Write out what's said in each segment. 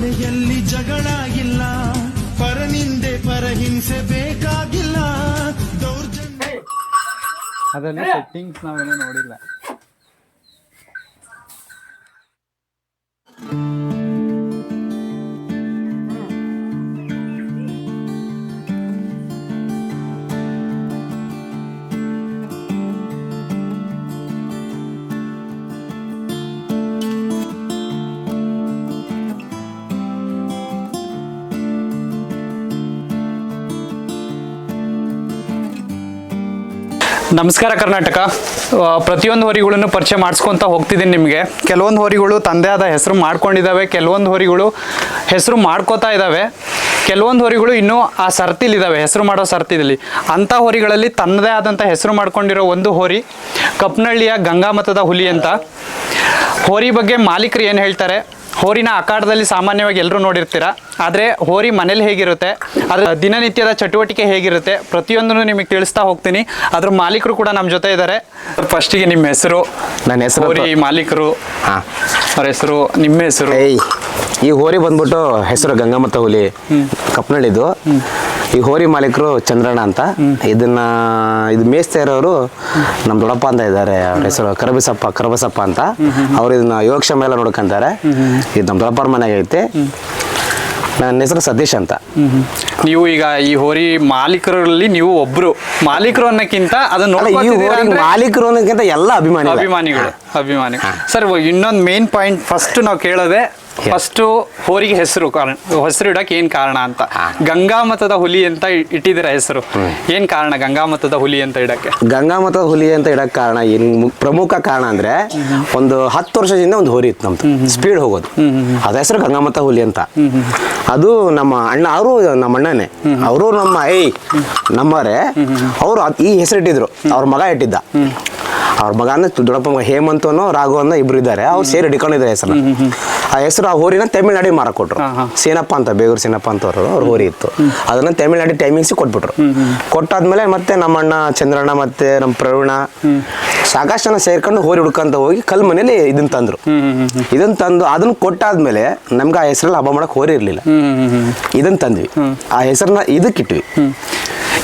ಕಡೆಯಲ್ಲಿ ಜಗಳ ಇಲ್ಲ ಪರ ಹಿಂಸೆ ಬೇಕಾಗಿಲ್ಲ ದೌರ್ಜನ್ಯ ಅದರಲ್ಲಿ ಸೆಟ್ಟಿಂಗ್ಸ್ ನಾವೇನೋ ನೋಡಿಲ್ಲ. ನಮಸ್ಕಾರ ಕರ್ನಾಟಕ. ಪ್ರತಿಯೊಂದು ಹೋರಿಗಳನ್ನು ಪರಿಚಯ ಮಾಡಿಸ್ಕೊಂತ ಹೋಗ್ತಿದ್ದೀನಿ ನಿಮಗೆ. ಕೆಲವೊಂದು ಹೋರಿಗಳು ತಂದೆ ಆದ ಹೆಸರು ಮಾಡ್ಕೊಂಡಿದ್ದಾವೆ ಕೆಲವೊಂದು ಹೋರಿಗಳು ಹೆಸರು ಮಾಡ್ಕೋತಾ ಇದ್ದಾವೆ ಕೆಲವೊಂದು ಹೋರಿಗಳು ಇನ್ನೂ ಆ ಸರ್ತಿಲಿದ್ದಾವೆ ಹೆಸರು ಮಾಡೋ ಸರ್ತಿದಲ್ಲಿ. ಅಂಥ ಹೋರಿಗಳಲ್ಲಿ ತನ್ನದೇ ಆದಂಥ ಹೆಸರು ಮಾಡ್ಕೊಂಡಿರೋ ಒಂದು ಹೋರಿ ಕಪ್ನಳ್ಳಿಯ ಗಂಗಾಮತದ ಹುಲಿ ಅಂತ. ಹೋರಿ ಬಗ್ಗೆ ಮಾಲೀಕರು ಏನು ಹೇಳ್ತಾರೆ? ಹೋರಿನ ಆಕಾರದಲ್ಲಿ ಸಾಮಾನ್ಯವಾಗಿ ಎಲ್ಲರೂ ನೋಡಿರ್ತೀರ? ಆದರೆ ಹೋರಿ ಮನೇಲಿ ಹೇಗಿರುತ್ತೆ ಅದರ ದಿನನಿತ್ಯದ ಚಟುವಟಿಕೆ ಹೇಗಿರುತ್ತೆ ಪ್ರತಿಯೊಂದನ್ನು ನಿಮಗೆ ತಿಳಿಸ್ತಾ ಹೋಗ್ತೀನಿ. ಅದ್ರ ಮಾಲೀಕರು ಕೂಡ ನಮ್ಮ ಜೊತೆ ಇದ್ದಾರೆ. ಫಸ್ಟಿಗೆ ನಿಮ್ಮ ಹೆಸರು ನನ್ನ ಹೆಸರು ಹೋರಿ ಮಾಲೀಕರು ಹಾ. ಅವ್ರ ಹೆಸರು ನಿಮ್ಮ ಹೆಸರು. ಏಯ್ ಈ ಹೋರಿ ಬಂದ್ಬಿಟ್ಟು ಹೆಸರು ಗಂಗಾಮತ ಹುಲಿ ಕಪ್ನಳ್ಳಿದು. ಈ ಹೋರಿ ಮಾಲೀಕರು ಚಂದ್ರಣ್ಣ ಅಂತ. ಇದನ್ನ ಇದು ಮೇಯಿಸ್ತಾ ಇರೋರು ನಮ್ಮ ದೊಡ್ಡಪ್ಪ ಅಂತ ಇದ್ದಾರೆ ಅವ್ರ ಹೆಸರು ಕರಬಸಪ್ಪ ಕರಬಸಪ್ಪ ಅಂತ. ಅವ್ರು ಇದನ್ನ ಯೋಗಕ್ಷೇಮ ಎಲ್ಲ ನೋಡ್ಕೊಂತಾರೆ. ಇದು ನಮ್ಮ ದೊಡ್ಡಪ್ಪರ ಮನೆಗೆ ಐತೆ. ನನ್ನ ಹೆಸರು ಸತೀಶ್ ಅಂತ. ನೀವು ಈಗ ಈ ಹೋರಿ ಮಾಲೀಕರಲ್ಲಿ ನೀವು ಒಬ್ರು. ಮಾಲೀಕರು ಅನ್ನಕ್ಕಿಂತ ಅದನ್ನ ಮಾಲೀಕರು ಅನ್ನೋಕ್ಕಿಂತ ಎಲ್ಲ ಅಭಿಮಾನಿ ಅಭಿಮಾನಿಗಳು ಅಭಿಮಾನಿ ಸರ್ ಇನ್ನೊಂದು ಮೇನ್ ಪಾಯಿಂಟ್ ಫಸ್ಟ್ ನಾವು ಕೇಳೋದೆ ಫಸ್ಟ್ ಹೋರಿಗೆ ಹೆಸರು ಕಾರಣ ಹೆಸರು ಇಡಕ್ಕೆ ಏನ್ ಕಾರಣ ಅಂತ. ಗಂಗಾಮತದ ಹುಲಿ ಅಂತ ಇಟ್ಟಿದ್ದೀರ ಹೆಸರು? ಏನ್ ಕಾರಣ ಗಂಗಾಮತದ ಹುಲಿ ಅಂತ ಇಡಕ್ಕೆ? ಗಂಗಾಮತದ ಹುಲಿ ಅಂತ ಇಡಕ್ ಕಾರಣ ಏನ್ ಪ್ರಮುಖ ಕಾರಣ ಅಂದ್ರೆ ಒಂದು ಹತ್ತು ವರ್ಷದಿಂದ ಒಂದು ಹೋರಿ ಇತ್ತು ನಮ್ದು. ಸ್ಪೀಡ್ ಹೋಗೋದು. ಅದ ಹೆಸರು ಗಂಗಾಮತ ಹುಲಿ ಅಂತ. ಅದು ನಮ್ಮ ಅಣ್ಣ ಅವರು ನಮ್ಮ ಅಣ್ಣನೇ. ಅವರು ನಮ್ಮ ಐ ನಮ್ಮರೇ ಅವರು ಈ ಹೆಸರಿಟ್ಟಿದ್ರು. ಅವ್ರ ಮಗ ಇಟ್ಟಿದ್ದ. ಅವ್ರ ಮಗ ಅಂದ್ರೆ ದೊಡ್ಡಪ್ಪ ಮಗ ಹೇಮಂತ್ ಅನ್ನೋ ರಾಘು ಅನ್ನೋ ಇಬ್ರು ಇದ್ದಾರೆ ಅವ್ರು ಸೇರಿ ಹಿಡ್ಕೊಂಡಿದ್ದಾರೆ ಹೆಸರು ಆ ಹೆಸರು ಆ ಹೋರಿನ ತಮಿಳ್ನಾಡಿಗೆ ಮಾರಕ್ ಕೊಟ್ರು. ಸೀನಪ್ಪ ಅಂತ ಬೇಗೂರು ಸೀನಪ್ಪ ಅಂತ ಅವರು ಅವ್ರ ಹೋರಿ ಇತ್ತು. ಅದನ್ನ ತಮಿಳ್ನಾಡಿ ಟೈಮಿಂಗ್ಸ್ ಕೊಟ್ಬಿಟ್ರು. ಕೊಟ್ಟಾದ್ಮೇಲೆ ಮತ್ತೆ ನಮ್ಮ ಅಣ್ಣ ಚಂದ್ರಣ್ಣ ಮತ್ತೆ ನಮ್ಮ ಪ್ರವೀಣ ಸಾಕಷ್ಟು ಜನ ಸೇರ್ಕೊಂಡು ಹೋರಿ ಹುಡ್ಕಂತ ಹೋಗಿ ಕಲ್ ಮನೇಲಿ ಇದನ್ನ ತಂದ್ರು. ಇದನ್ನ ತಂದು ಅದನ್ನ ಕೊಟ್ಟಾದ್ಮೇಲೆ ನಮ್ಗೆ ಆ ಹೆಸರಲ್ಲಿ ಹಬ್ಬ ಮಾಡಕ್ ಹೋರಿ ಇರ್ಲಿಲ್ಲ. ಇದನ್ನ ತಂದ್ವಿ. ಆ ಹೆಸರನ್ನ ಇದಕ್ಕಿಟ್ವಿ.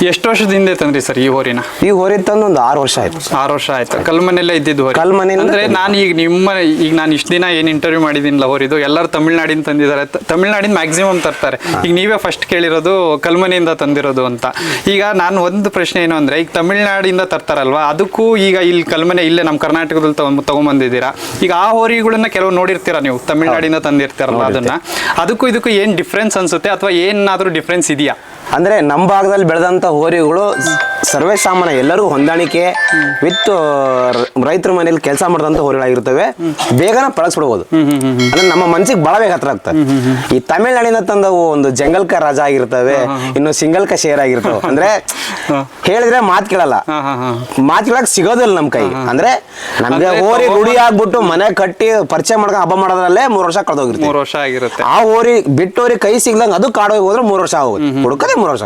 ಎಷ್ಟು ವರ್ಷದ ಹಿಂದೆ ತಂದ್ರಿ ಸರ್ ಈ ಹೋರಿನ? ಈ ಹೋರಿ ತಂದು ಒಂದು ಆರು ವರ್ಷ ಆಯ್ತು. ಆರು ವರ್ಷ ಆಯ್ತು. ಕಲ್ಮನೆಲ್ಲೇ ಇದ್ದಿದ್ದು ಕಲ್ಮನೆ ಅಂದ್ರೆ. ನಾನು ಈಗ ನಿಮ್ಮ ಈಗ ನಾನು ಇಷ್ಟು ದಿನ ಏನು ಇಂಟರ್ವ್ಯೂ ಮಾಡಿದ್ದೀನಿಲ್ಲ ಇದು ಎಲ್ಲರೂ ತಮಿಳ್ನಾಡಿನ ತಂದಿದ್ದಾರೆ. ತಮಿಳ್ನಾಡಿನ ಮ್ಯಾಕ್ಸಿಮಮ್ ತರ್ತಾರೆ. ಈಗ ನೀವೇ ಫಸ್ಟ್ ಕೇಳಿರೋದು ಕಲ್ಮನೆಯಿಂದ ತಂದಿರೋದು ಅಂತ. ಈಗ ನಾನು ಒಂದು ಪ್ರಶ್ನೆ ಏನು ಅಂದ್ರೆ ಈಗ ತಮಿಳ್ನಾಡಿಂದ ತರ್ತಾರಲ್ವಾ ಅದಕ್ಕೂ ಈಗ ಇಲ್ಲಿ ಕಲ್ಮನೆ ಇಲ್ಲೇ ನಮ್ಮ ಕರ್ನಾಟಕದಲ್ಲಿ ತಗೊಂಡ್ ತಗೊಂಬಂದಿದ್ದೀರಾ? ಈಗ ಆ ಹೋರಿಗಳನ್ನ ಕೆಲವು ನೋಡಿರ್ತೀರಾ ನೀವು? ತಮಿಳ್ನಾಡಿಂದ ತಂದಿರ್ತೀರಲ್ಲ ಅದನ್ನ. ಅದಕ್ಕೂ ಇದಕ್ಕೂ ಏನ್ ಡಿಫ್ರೆನ್ಸ್ ಅನ್ಸುತ್ತೆ? ಅಥವಾ ಏನಾದ್ರೂ ಡಿಫ್ರೆನ್ಸ್ ಇದೆಯಾ? ಅಂದ್ರೆ ನಮ್ಮ ಭಾಗದಲ್ಲಿ ಬೆಳೆದಂತ ಹೋರಿಗಳು ಸರ್ವೇ ಸಾಮಾನ್ಯ ಎಲ್ಲರೂ ಹೊಂದಾಣಿಕೆ ವಿತ್ ರೈತರ ಮನೇಲಿ ಕೆಲಸ ಮಾಡಿದಂತ ಹೋರಿಗಳಾಗಿರ್ತವೆ. ಬೇಗನೆ ಪಳಗಿಸ್ಬಿಡ್ಬೋದು ಅಂದ್ರೆ ನಮ್ಮ ಮನ್ಸಿಗೆ ಬಹಳ ಬೇಗ ಹತ್ರ ಆಗ್ತದೆ. ಈ ತಮಿಳ್ನಾಡಿನ ತಂದವು ಒಂದು ಜಂಗಲ್ಕ ರಾಜ ಆಗಿರ್ತವೆ ಇನ್ನು ಸಿಂಗಲ್ಕ ಶೇರ್ ಆಗಿರ್ತವೆ. ಅಂದ್ರೆ ಹೇಳಿದ್ರೆ ಮಾತ್ ಕೇಳಲ್ಲ. ಮಾತ್ ಕೇಳಕ್ ಸಿಗೋದಿಲ್ಲ ನಮ್ ಕೈ. ಅಂದ್ರೆ ನಮ್ಗೆ ಹೋರಿ ಗುಡಿ ರೂಢಿ ಆಗ್ಬಿಟ್ಟು ಮನೆ ಕಟ್ಟಿ ಪರಿಚಯ ಮಾಡ್ಕೊಂಡು ಹಬ್ಬ ಮಾಡೋದ್ರಲ್ಲೇ ಮೂರ್ ವರ್ಷ ಕಳೆದೋಗಿರ್ತೀವಿ. ಮೂರು ವರ್ಷ ಆಗಿರುತ್ತೆ. ಆ ಹೋರಿ ಬಿಟ್ಟೋರಿ ಕೈ ಸಿಗ್ದಂಗ ಅದು ಕಾಡೋಗಿ ಹೋದ್ರೆ ಮೂರು ವರ್ಷ ಆಗೋದು ಹುಡುಕದೆ ಮೂರು ವರ್ಷ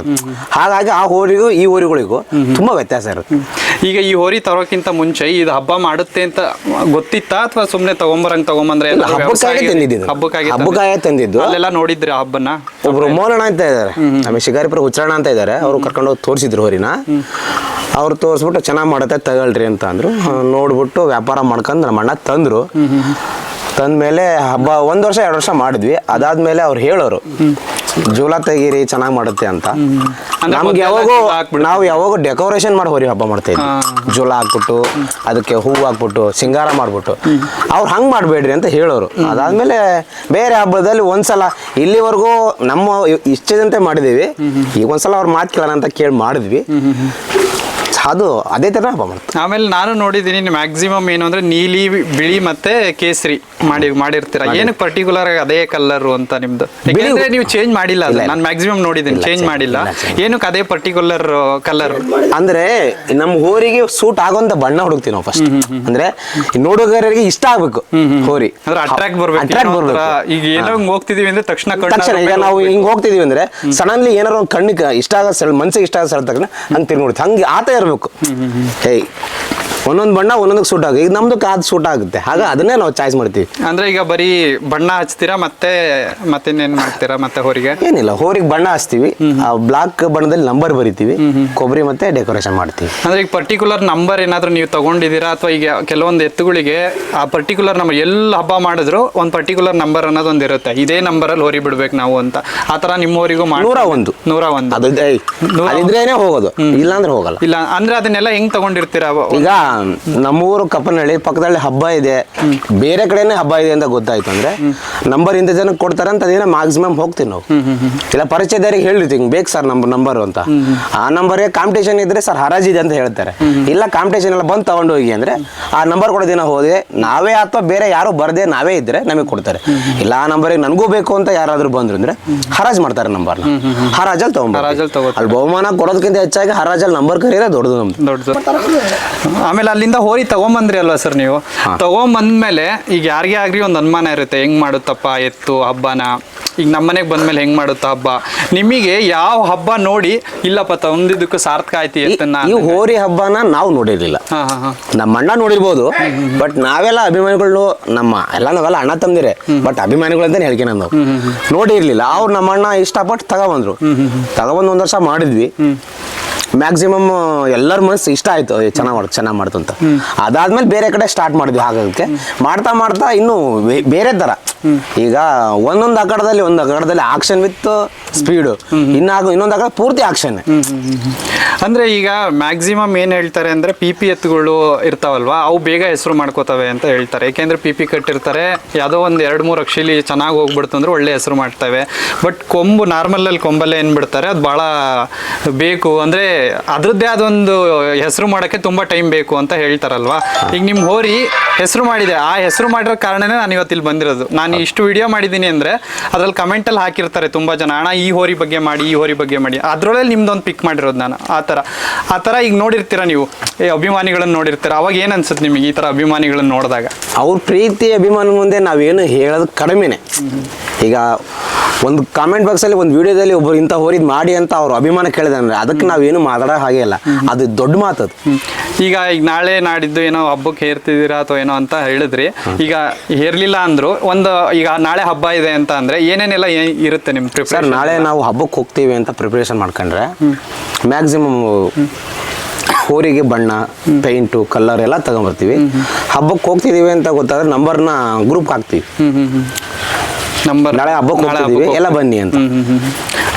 ಹಾಗಾಗಿ ಆ ಹೋರಿಗೂ ಈ ಹೋರಿಗಳಿಗೂ ತುಂಬಾ ವ್ಯತ್ಯಾಸ ಇರುತ್ತೆ. ಈಗ ಈ ಹೋರಿ ತರೋಕ್ಕಿಂತ ಮುಂಚೆ ಇದು ಹಬ್ಬ ಮಾಡುತ್ತೆ ಅಂತ ಗೊತ್ತಿತ್ತಾ ಅಥವಾ ಸುಮ್ನೆ ತಗೊಂಬರಂಗ್ ತಗೊಂಬಂದ್ರೆ ಹಬ್ಬಕ್ಕಾಗಿ ತಂದಿದ್ದು. ಹಬ್ಬಕ್ಕಾಗಿ ಹಬ್ಬಕ್ಕಾಗಿ ತಂದಿದ್ದು. ಅಲ್ಲೆಲ್ಲ ನೋಡಿದ್ರಿ ಆ ಹಬ್ಬನ? ಒಬ್ರು ಮೋಲಣ ಅಂತ ಇದ್ದಾರೆ. ಆಮೇಲೆ ಶಿಕಾರಿಪುರ ಉಚ್ಚಾರಣ ಅಂತ ಇದ್ದಾರೆ. ಅವರು ಕರ್ಕೊಂಡು ಹೋಗಿ ತೋರಿಸಿದ್ರು ಹೋರಿನ. ಅವ್ರು ತೋರಿಸ್ಬಿಟ್ಟು ಚೆನ್ನಾಗಿ ಮಾಡುತ್ತೆ ತಗೊಳ್ರಿ ಅಂತ ಅಂದ್ರು. ನೋಡ್ಬಿಟ್ಟು ವ್ಯಾಪಾರ ಮಾಡ್ಕೊಂಡು ನಮ್ಮ ಅಣ್ಣ ತಂದ್ರು. ತಂದ್ಮೇಲೆ ಹಬ್ಬ ಒಂದ್ ವರ್ಷ ಎರಡು ವರ್ಷ ಮಾಡಿದ್ವಿ. ಅದಾದ್ಮೇಲೆ ಅವ್ರು ಹೇಳೋರು. ಜೂಲ ತೆಗೀರಿ ಚೆನ್ನಾಗಿ ಮಾಡುತ್ತೆ ಅಂತ. ನಮ್ಗೆ ಯಾವಾಗೂ ನಾವು ಯಾವಾಗ ಡೆಕೋರೇಷನ್ ಮಾಡಿ ಹೋರಿ ಹಬ್ಬ ಮಾಡ್ತಾ ಇದ್ವಿ. ಜೂಲ ಹಾಕ್ಬಿಟ್ಟು ಅದಕ್ಕೆ ಹೂವು ಹಾಕ್ಬಿಟ್ಟು ಸಿಂಗಾರ ಮಾಡ್ಬಿಟ್ಟು. ಅವ್ರು ಹಂಗೆ ಮಾಡಬೇಡ್ರಿ ಅಂತ ಹೇಳೋರು. ಅದಾದ್ಮೇಲೆ ಬೇರೆ ಹಬ್ಬದಲ್ಲಿ ಒಂದ್ಸಲ ಇಲ್ಲಿವರೆಗೂ ನಮ್ಮ ಇಷ್ಟದಂತೆ ಮಾಡಿದೀವಿ. ಈಗ ಒಂದ್ಸಲ ಅವ್ರ ಮಾತು ಕೇಳೋಣ ಅಂತ ಕೇಳಿ ಮಾಡಿದ್ವಿ. ಅದು ಅದೇ ತರ ಹಬ್ಬ ಮಾಡ್ತಾರೆ ಆಮೇಲೆ ನಾನು ನೋಡಿದ್ದೀನಿ ಮ್ಯಾಕ್ಸಿಮಮ್ ಏನು ಅಂದ್ರೆ ನೀಲಿ ಬಿಳಿ ಮತ್ತೆ ಕೇಸರಿ ಮಾಡಿ ಮಾಡಿರ್ತೀರ. ಏನಕ್ಕೆ ಪರ್ಟಿಕ್ಯುಲರ್ ಆಗಿ ಅದೇ ಕಲರ್ ಅಂತ ನಿಮ್ದು? ಯಾಕಂದ್ರೆ ನೀವು ಚೇಂಜ್ ಮಾಡಿಲ್ಲ ಅಲ್ಲ. ನಾನು ಮ್ಯಾಕ್ಸಿಮಮ್ ನೋಡಿದ್ದೀನಿ ಚೇಂಜ್ ಮಾಡಿಲ್ಲ. ಏನಕ್ಕೆ ಅದೇ ಪರ್ಟಿಕ್ಯುಲರ್ ಕಲರ್ ಅಂದ್ರೆ ನಮ್ಮ ಹೋರಿಗೆ ಸೂಟ್ ಆಗೋಂತ ಬಣ್ಣ ಹುಡುಕ್ತೀವಿ ನಾವು ಫಸ್ಟ್ ಅಂದ್ರೆ ನೋಡುಗರಿಗೆ ಇಷ್ಟ ಆಗ್ಬೇಕು ಹೋರಿ. ಅಂದ್ರೆ ಅಟ್ರಾಕ್ಟ್ ಬರ್ಬೇಕು ಅಟ್ರಾಕ್ಟ್ ಬರ್ಬೇಕು. ಈಗ ಏನೋ ಹೋಗ್ತಿದೀವಿ ಅಂದ್ರೆ ತಕ್ಷಣ ಕಣ್ಣು ತಕ್ಷಣ ಈಗ ನಾವು ಹಿಂಗ್ ಹೋಗ್ತಿದೀವಿ ಅಂದ್ರೆ ಸಡನ್ಲಿ ಏನಾರ ಒಂದು ಕಣ್ಣಿಗೆ ಇಷ್ಟ ಆಗೋ ಮನ್ಸಿಗೆ ಇಷ್ಟ ಆಗೋ ಸರ್ ತಕ್ಷಣ ಹಂಗೆ ತಿರ್ಗಿ ನೋಡ್ತೀವಿ ಹಂಗೆ ಆತ ಇರ್ಬೇಕು Hmm, hmm, hmm. Hey, ಒಂದೊಂದು ಬಣ್ಣ ಒಂದೊಂದಕ್ಕೆ ಸೂಟ್ ಆಗುತ್ತೆ. ಈಗ ನಮ್ದು ಕಾದು ಸೂಟ್ ಆಗುತ್ತೆ. ಆಗ ಅದನ್ನೇ ನಾವು ಚಾಯ್ಸ್ ಮಾಡ್ತೀವಿ. ಅಂದ್ರೆ ಈಗ ಬರೀ ಬಣ್ಣ ಹಚ್ತೀರಾ ಮತ್ತೆ ಮತ್ತಿನ್ನೇನ್ ಮಾಡ್ತೀರಾ ಮತ್ತೆ ಹೋರಿಗೆ? ಏನಿಲ್ಲ ಹೋರಿಗೆ ಬಣ್ಣ ಹಚ್ತೀವಿ. ಆ ಬ್ಲಾಕ್ ಬಣ್ಣದಲ್ಲಿ ನಂಬರ್ ಬರಿತೀವಿ. ಕೊಬ್ಬರಿ ಮತ್ತೆ ಡೆಕೋರೇಷನ್ ಮಾಡ್ತೀವಿ. ಅಂದ್ರೆ ಈಗ ಪರ್ಟಿಕ್ಯುಲರ್ ನಂಬರ್ ಏನಾದ್ರು ನೀವು ತಗೊಂಡಿದ್ದೀರಾ? ಅಥವಾ ಈಗ ಕೆಲವೊಂದು ಎತ್ತುಗಳಿಗೆ ಆ ಪರ್ಟಿಕ್ಯುಲರ್ ನಂಬರ್ ಎಲ್ಲ ಹಬ್ಬ ಮಾಡಿದ್ರು ಒಂದು ಪರ್ಟಿಕ್ಯುಲರ್ ನಂಬರ್ ಅನ್ನೋದು ಇರುತ್ತೆ. ಇದೇ ನಂಬರಲ್ಲಿ ಹೋರಿ ಬಿಡ್ಬೇಕು ನಾವು ಅಂತ. ಆ ತರ ನಿಮ್ಮ ಹೋರಿಗೂ ಮಾಡಿ ನೂರ ಒಂದು. ನೂರ ಒಂದು. ಅದಿದ್ರೇನೆ ಹೋಗೋದು. ಇಲ್ಲಾಂದ್ರೆ ಹೋಗಲ್ಲ. ಇಲ್ಲ ಅಂದ್ರೆ ಅದನ್ನೆಲ್ಲ ಹೆಂಗ್ ತಗೊಂಡಿರ್ತೀರಾ? ಈಗ ನಮ್ಮೂರು ಕಪ್ಪನಹಳ್ಳಿ ಪಕ್ಕದಲ್ಲಿ ಹಬ್ಬ ಇದೆ. ಬೇರೆ ಕಡೆನೇ ಹಬ್ಬ ಇದೆ ಅಂತ ಗೊತ್ತಾಯ್ತು ಅಂದ್ರೆ ನಂಬರ್ ಇಂಥ ಜನ ಕೊಡ್ತಾರೆ ಅಂತ ಅದೇನೋ ಮ್ಯಾಕ್ಸಿಮಮ್ ಹೋಗ್ತೀವಿ ನಾವು. ಇಲ್ಲ ಪರಿಚಯದವರಿಗೆ ಹೇಳಿರ್ತೀವಿ ಬೇಕು ಸರ್ ನಂಬರ್ ನಂಬರ್ ಅಂತ. ಆ ನಂಬರ್ಗೆ ಕಾಂಪಿಟೇಷನ್ ಇದ್ರೆ ಸರ್ ಹರಾಜಿದೆ ಅಂತ ಹೇಳ್ತಾರೆ. ಇಲ್ಲ ಕಾಂಪಿಟೇಷನ್ ಎಲ್ಲ ಬಂದು ತಗೊಂಡು ಹೋಗಿ ಅಂದ್ರೆ ಆ ನಂಬರ್ ಕೊಡೋದಿನ ಹೋದೆ. ನಾವೇ ಅಥವಾ ಬೇರೆ ಯಾರು ಬರದೆ ನಾವೇ ಇದ್ರೆ ನಮಗೆ ಕೊಡ್ತಾರೆ. ಇಲ್ಲ ಆ ನಂಬರಿಗೆ ನನಗೂ ಬೇಕು ಅಂತ ಯಾರಾದ್ರೂ ಬಂದ್ರು ಅಂದ್ರೆ ಹರಾಜ್ ಮಾಡ್ತಾರೆ ನಂಬರ್ನ ಹರಾಜಲ್ಲಿ ತಗೋತಾರೆ. ಅಲ್ಲಿ ಬಹುಮಾನ ಕೊಡೋದಕ್ಕಿಂತ ಹೆಚ್ಚಾಗಿ ಹರಾಜಲ್ಲಿ ನಂಬರ್ ಕರೀರೆ ದೊಡ್ಡದು ನಮ್ದು. ದೊಡ್ಡದು. ಆಮೇಲೆ ಅಲ್ಲಿಂದ ಹೋರಿ ತಗೊಂಬಂದ್ರಿ ಅಲ್ವಾ ಸರ್ ನೀವು? ತಗೊಂಬಂದ್ಮೇಲೆ ಈಗ ಯಾರಿಗೆ ಆಗ್ರಿ ಒಂದು ಅನುಮಾನ ಇರುತ್ತೆ ಹೆಂಗ್ ಮಾಡುತ್ತಪ್ಪ ಎತ್ತು ಹಬ್ಬನ? ಈಗ ನಮ್ಮನೆಗೆ ಬಂದ್ಮೇಲೆ ಹೆಂಗ್ ಮಾಡುತ್ತಾ ಹಬ್ಬ? ನಿಮಗೆ ಯಾವ ಹಬ್ಬ ನೋಡಿ ಇಲ್ಲಪ್ಪ ತಂದಿದ್ದಕ್ಕೆ ಸಾರ್ಥಕ ಆಯ್ತು ಈ- ಎತ್ತನ್ನ ಈ ಹೋರಿ ಹಬ್ಬನ ನಾವು ನೋಡಿರ್ಲಿಲ್ಲ. ನಮ್ಮ ಅಣ್ಣ ನೋಡಿರ್ಬೋದು ಬಟ್ ನಾವೆಲ್ಲ ಅಭಿಮಾನಿಗಳು ನಮ್ಮ ಎಲ್ಲ ನಾವೆಲ್ಲ ಅಣ್ಣ ತಂದಿರೆ ಬಟ್ ಅಭಿಮಾನಿಗಳು ಅಂತಾನೆ ಹೇಳ್ತೀನಿ ನಾವು ನೋಡಿರ್ಲಿಲ್ಲ ಅವ್ರು ನಮ್ಮ ಅಣ್ಣ ಇಷ್ಟಪಟ್ಟು ತಗೊಬಂದ್ರು. ತಗೊಬಂದು ಒಂದ್ ವರ್ಷ ಮಾಡಿದ್ವಿ. ಮ್ಯಾಕ್ಸಿಮಮ್ ಎಲ್ಲರ ಮನಸ್ಸು ಇಷ್ಟ ಆಯ್ತು ಚೆನ್ನಾಗಿ ಮಾಡ್ ಚೆನ್ನಾಗಿ ಮಾಡ್ತು ಅಂತ. ಅದಾದ್ಮೇಲೆ ಬೇರೆ ಕಡೆ ಸ್ಟಾರ್ಟ್ ಮಾಡಿದ್ವಿ ಹಾಗಾಗಕ್ಕೆ ಮಾಡ್ತಾ ಮಾಡ್ತಾ ಇನ್ನು ಬೇರೆ ತರ. ಈಗ ಒಂದೊಂದು ಅಕಡದಲ್ಲಿ ಒಂದು ಅಕಡದಲ್ಲಿ ಆಕ್ಷನ್ ವಿತ್ ಸ್ಪೀಡು ಇನ್ನಾಗ ಇನ್ನೊಂದು ಆಕಡೆ ಪೂರ್ತಿ ಆಕ್ಷನ್ ಅಂದ್ರೆ ಈಗ ಮ್ಯಾಕ್ಸಿಮಮ್ ಏನ್ ಹೇಳ್ತಾರೆ ಅಂದ್ರೆ ಪಿ ಪಿ ಎತ್ತುಗಳು ಇರ್ತಾವಲ್ವಾ ಅವು ಬೇಗ ಹೆಸರು ಮಾಡ್ಕೋತವೆ ಅಂತ ಹೇಳ್ತಾರೆ. ಯಾಕೆಂದ್ರೆ ಪಿ ಪಿ ಕಟ್ಟಿರ್ತಾರೆ ಯಾವುದೋ ಒಂದು ಎರಡು ಮೂರು ಅಕ್ಷಿಲಿ ಚೆನ್ನಾಗಿ ಹೋಗ್ಬಿಡ್ತು ಅಂದ್ರೆ ಒಳ್ಳೆ ಹೆಸರು ಮಾಡ್ತವೆ. ಬಟ್ ಕೊಂಬು ನಾರ್ಮಲ್ ಅಲ್ಲಿ ಕೊಂಬಲ್ಲೇ ಏನ್ ಬಿಡ್ತಾರೆ ಅದು ಬಹಳ ಬೇಕು. ಅಂದ್ರೆ ಅದ್ರದ್ದೇ ಅದೊಂದು ಹೆಸರು ಮಾಡೋಕ್ಕೆ ತುಂಬಾ ಟೈಮ್ ಬೇಕು ಅಂತ ಹೇಳ್ತಾರಲ್ವಾ? ಈಗ ನಿಮ್ಮ ಹೋರಿ ಹೆಸರು ಮಾಡಿದೆ. ಆ ಹೆಸರು ಮಾಡಿರೋ ಕಾರಣನೇ ನಾನು ಇವತ್ತು ಇಲ್ಲಿ ಬಂದಿರೋದು. ನಾನು ಇಷ್ಟು ವಿಡಿಯೋ ಮಾಡಿದ್ದೀನಿ ಅಂದ್ರೆ ಅದ್ರಲ್ಲಿ ಕಮೆಂಟ್ ಅಲ್ಲಿ ಹಾಕಿರ್ತಾರೆ ತುಂಬಾ ಜನ, ಅಣ್ಣ, ಈ ಹೋರಿ ಬಗ್ಗೆ ಮಾಡಿ, ಈ ಹೋರಿ ಬಗ್ಗೆ ಮಾಡಿ. ಅದರೊಳಗೆ ನಿಮ್ದೊಂದು ಪಿಕ್ ಮಾಡಿರೋದು ನಾನು, ಆ ಥರ. ಆ ಥರ ಈಗ ನೋಡಿರ್ತೀರ ನೀವು? ಈ ಅಭಿಮಾನಿಗಳನ್ನು ನೋಡಿರ್ತೀರ? ಅವಾಗ ಏನು ಅನ್ಸುತ್ತೆ ನಿಮಗೆ ಈ ಥರ ಅಭಿಮಾನಿಗಳನ್ನ ನೋಡಿದಾಗ? ಅವ್ರ ಪ್ರೀತಿ, ಅಭಿಮಾನ ಮುಂದೆ ನಾವೇನು ಹೇಳೋದು ಕಡಿಮೆನೆ. ಈಗ ಒಂದು ಕಾಮೆಂಟ್ ಬಾಕ್ಸಲ್ಲಿ ಒಂದು ವಿಡಿಯೋದಲ್ಲಿ ಒಬ್ಬರು ಇಂಥ ಹೋರಿದ್ ಮಾಡಿ ಅಂತ ಅವ್ರು ಅಭಿಮಾನ ಕೇಳಿದ್ರೆ ಅದಕ್ಕೆ ನಾವೇನು ಮಾತಾಡೋ ಹಾಗೆ ಇಲ್ಲ. ಅದು ದೊಡ್ಡ ಮಾತದು ಈಗ ಈಗ ನಾಳೆ ನಾಡಿದ್ದು ಏನೋ ಹಬ್ಬಕ್ಕೆ ಹೇರ್ತಿದ್ದೀರಾ ಅಥವಾ ಏನೋ ಅಂತ ಹೇಳಿದ್ರಿ. ಈಗ ಹೇರ್ಲಿಲ್ಲ ಅಂದ್ರು ಒಂದು ಈಗ ನಾಳೆ ಹಬ್ಬ ಇದೆ ಅಂತ ಅಂದ್ರೆ ಏನೇನೆಲ್ಲ ಇರುತ್ತೆ ನಿಮ್ ಸರ್ ಪ್ರಿಪೇರ್ ನಾಳೆ ನಾವು ಹಬ್ಬಕ್ಕೆ ಹೋಗ್ತೀವಿ ಅಂತ ಪ್ರಿಪ್ರೇಷನ್ ಮಾಡ್ಕೊಂಡ್ರೆ ಮ್ಯಾಕ್ಸಿಮಮ್ ಹೋರಿಗೆ ಬಣ್ಣ ಪೈಂಟು ಕಲರ್ ಎಲ್ಲ ತಗೊಂಡ್ಬರ್ತೀವಿ ಹಬ್ಬಕ್ಕೆ ಹೋಗ್ತಿದೀವಿ ಅಂತ ಗೊತ್ತಾದ್ರೆ ನಂಬರ್ನ ಗ್ರೂಪ್ ಹಾಕ್ತೀವಿ. ನಂಬರ್ ನಾಳೆ ಹಬ್ಬಕ್ಕೆ ಹೋಗ್ತಿದ್ದೀವಿ ಎಲ್ಲ ಬನ್ನಿ ಅಂತ.